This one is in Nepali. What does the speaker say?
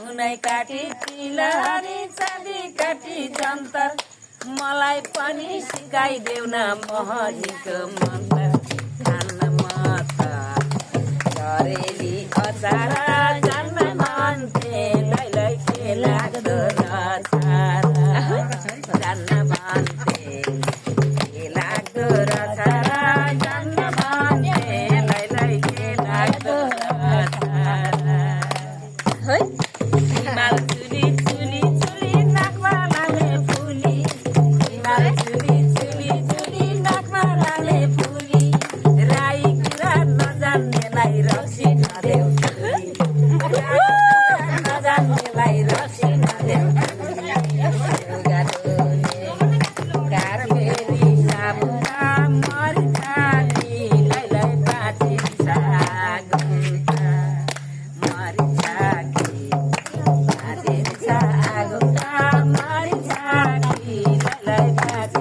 सुनै काटी तिलहरी चाँदी काटी जन्तर। मलाई पनि सिकाइदेऊ न महजीको मन्त्र। जान्न म त अचार जान्न के लाग्दो रहेछ जान्न के Amen.